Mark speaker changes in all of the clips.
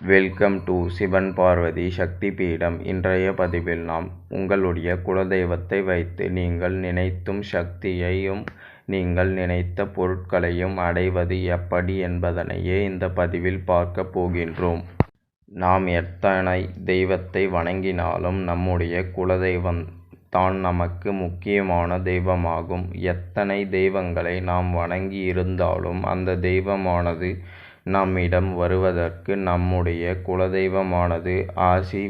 Speaker 1: Welcome to Sivan Parvati சக்தி பீடம் இன்றைய பதிவில் நாம் உங்களுடைய குலதெய்வத்தை வைத்து நீங்கள் நினைத்தும் சக்தியையும் நீங்கள் நினைத்த பொருட்களையும் அடைவது எப்படி என்பதனையே இந்த பதிவில் பார்க்க போகின்றோம். நாம் எத்தனை தெய்வத்தை வணங்கினாலும் நம்முடைய குலதெய்வம் தான் நமக்கு முக்கியமான தெய்வமாகும். எத்தனை தெய்வங்களை நாம் வணங்கி இருந்தாலும் அந்த தெய்வமானது நம்மிடம் வருவதற்கு நம்முடைய குலதெய்வமானது ஆசி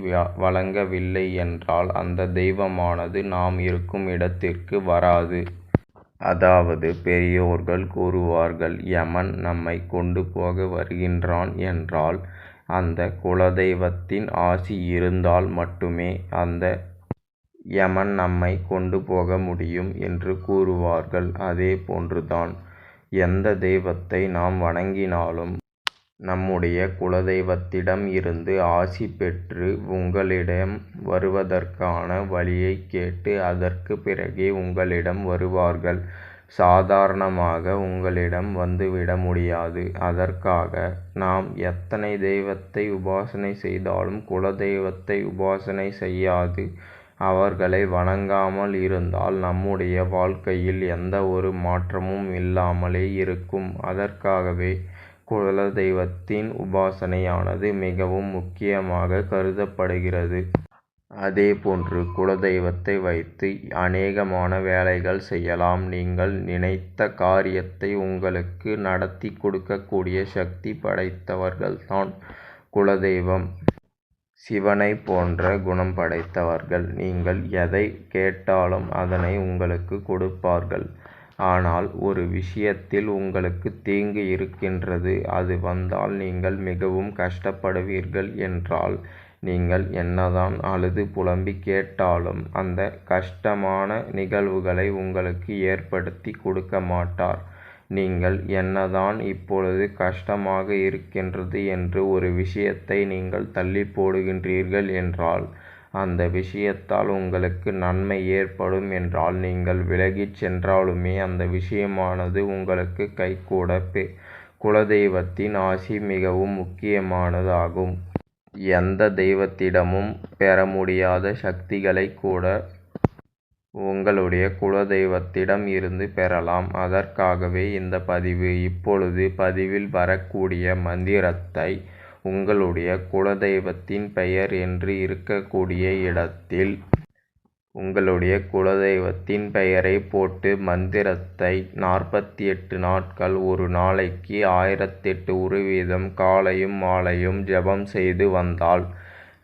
Speaker 1: வழங்கவில்லை என்றால் அந்த தெய்வமானது நாம் இருக்கும் இடத்திற்கு வராது. அதாவது பெரியோர்கள் கூறுவார்கள் யமன் நம்மை கொண்டு போக வருகின்றான் என்றால் அந்த குலதெய்வத்தின் ஆசி இருந்தால் மட்டுமே அந்த யமன் நம்மை கொண்டு போக முடியும் என்று கூறுவார்கள். அதே போன்றுதான் எந்த தெய்வத்தை நாம் வணங்கினாலும் நம்முடைய குலதெய்வத்திடம் இருந்து ஆசி பெற்று உங்களிடம் வருவதற்கான வழியை கேட்டு அதற்கு பிறகே உங்களிடம் வருவார்கள். சாதாரணமாக உங்களிடம் வந்துவிட முடியாது. அதற்காக நாம் எத்தனை தெய்வத்தை உபாசனை செய்தாலும் குலதெய்வத்தை உபாசனை செய்யாது. அவர்களை வணங்காமல் இருந்தால் நம்முடைய வாழ்க்கையில் எந்த ஒரு மாற்றமும் இல்லாமலே இருக்கும். அதற்காகவே குலதெய்வத்தின் உபாசனையானது மிகவும் முக்கியமாக கருதப்படுகிறது. அதேபோன்று குலதெய்வத்தை வைத்து அநேகமான வேலைகள் செய்யலாம். நீங்கள் நினைத்த காரியத்தை உங்களுக்கு நடத்தி கொடுக்கக்கூடிய சக்தி படைத்தவர்கள்தான் குலதெய்வம். சிவனை போன்ற குணம் படைத்தவர்கள் நீங்கள் எதை கேட்டாலும் அதனை உங்களுக்கு கொடுப்பார்கள். ஆனால் ஒரு விஷயத்தில் உங்களுக்கு தீங்கு இருக்கின்றது அது வந்தால் நீங்கள் மிகவும் கஷ்டப்படுவீர்கள் என்றால் நீங்கள் என்னதான் அழுது புலம்பி கேட்டாலும் அந்த கஷ்டமான நிகழ்வுகளை உங்களுக்கு ஏற்படுத்தி கொடுக்க மாட்டார். நீங்கள் என்னதான் இப்பொழுது கஷ்டமாக இருக்கின்றது என்று ஒரு விஷயத்தை நீங்கள் தள்ளி போடுகின்றீர்கள் என்றால் அந்த விஷயத்தால் உங்களுக்கு நன்மை ஏற்படும் என்றால் நீங்கள் விலகிச் சென்றாலுமே அந்த விஷயமானது உங்களுக்கு கைகூட குலதெய்வத்தின் ஆசி மிகவும் முக்கியமானதாகும். எந்த தெய்வத்திடமும் பெற முடியாத சக்திகளை கூட உங்களுடைய குலதெய்வத்திடம் இருந்து பெறலாம். அதற்காகவே இந்த பதிவு இப்பொழுது பதிவில் வரக்கூடிய மந்திரத்தை உங்களுடைய குலதெய்வத்தின் பெயர் என்று இருக்கக்கூடிய இடத்தில் உங்களுடைய குலதெய்வத்தின் பெயரை போட்டு மந்திரத்தை நாற்பத்தி எட்டு நாட்கள் ஒரு நாளைக்கு ஆயிரத்தெட்டு ஒரு வீதம் காலையும் மாலையும் ஜபம் செய்து வந்தால்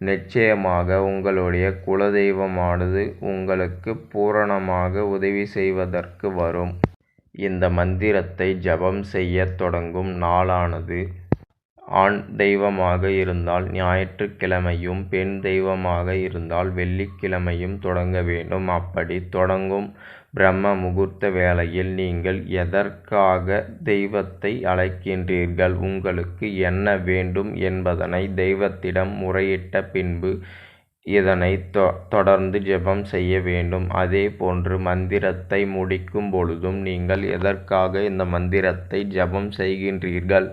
Speaker 1: நிச்சயமாக உங்களுடைய குலதெய்வமானது உங்களுக்கு பூரணமாக உதவி செய்வதற்கு வரும். இந்த மந்திரத்தை ஜபம் செய்ய தொடங்கும் நாளானது ஆண் தெய்வமாக இருந்தால் ஞாயிற்றுக்கிழமையும் பெண் தெய்வமாக இருந்தால் வெள்ளிக்கிழமையும் தொடங்க வேண்டும். அப்படி தொடங்கும் பிரம்ம முகூர்த்த வேளையில் நீங்கள் எதற்காக தெய்வத்தை அழைக்கின்றீர்கள்? உங்களுக்கு என்ன வேண்டும் என்பதனை தெய்வத்திடம் முறையிட்ட பின்பு இதனை தொடர்ந்து ஜெபம் செய்ய வேண்டும். அதே போன்று மந்திரத்தை முடிக்கும் பொழுதும் நீங்கள் எதற்காக இந்த மந்திரத்தை ஜெபம் செய்கின்றீர்கள்?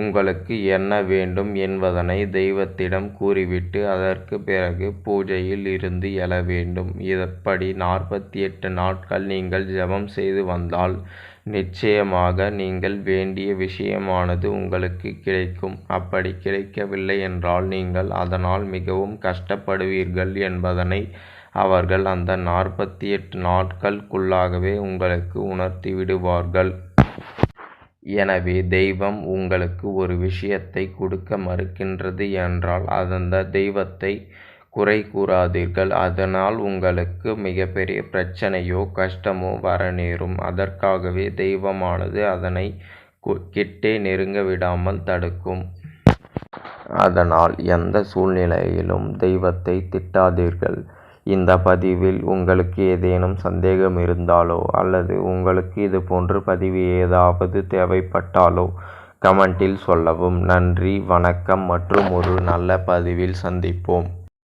Speaker 1: உங்களுக்கு என்ன வேண்டும் என்பதனை தெய்வத்திடம் கூறிவிட்டு அதற்கு பிறகு பூஜையில் இருந்து எழ வேண்டும். இப்படி நாற்பத்தி எட்டு நாட்கள் நீங்கள் ஜெபம் செய்து வந்தால் நிச்சயமாக நீங்கள் வேண்டிய விஷயமானது உங்களுக்கு கிடைக்கும். அப்படி கிடைக்கவில்லை என்றால் நீங்கள் அதனால் மிகவும் கஷ்டப்படுவீர்கள் என்பதனை அவர்கள் அந்த நாற்பத்தி எட்டு நாட்களுக்குள்ளாகவே உங்களுக்கு உணர்த்தி விடுவார்கள். எனவே தெய்வம் உங்களுக்கு ஒரு விஷயத்தை கொடுக்க மறுக்கின்றது என்றால் அந்த தெய்வத்தை குறை கூறாதீர்கள். அதனால் உங்களுக்கு மிகப்பெரிய பிரச்சனையோ கஷ்டமோ வர நேரும். அதற்காகவே தெய்வமானது அதனை கிட்டே நெருங்க விடாமல் தடுக்கும். அதனால் எந்த சூழ்நிலையிலும் தெய்வத்தை திட்டாதீர்கள். இந்த பதிவில் உங்களுக்கு ஏதேனும் சந்தேகம் இருந்தாலோ அல்லது உங்களுக்கு இது போன்ற பதிவு ஏதாவது தேவைப்பட்டாலோ கமெண்டில் சொல்லவும். நன்றி வணக்கம் மற்றும் ஒரு நல்ல பதிவில் சந்திப்போம்.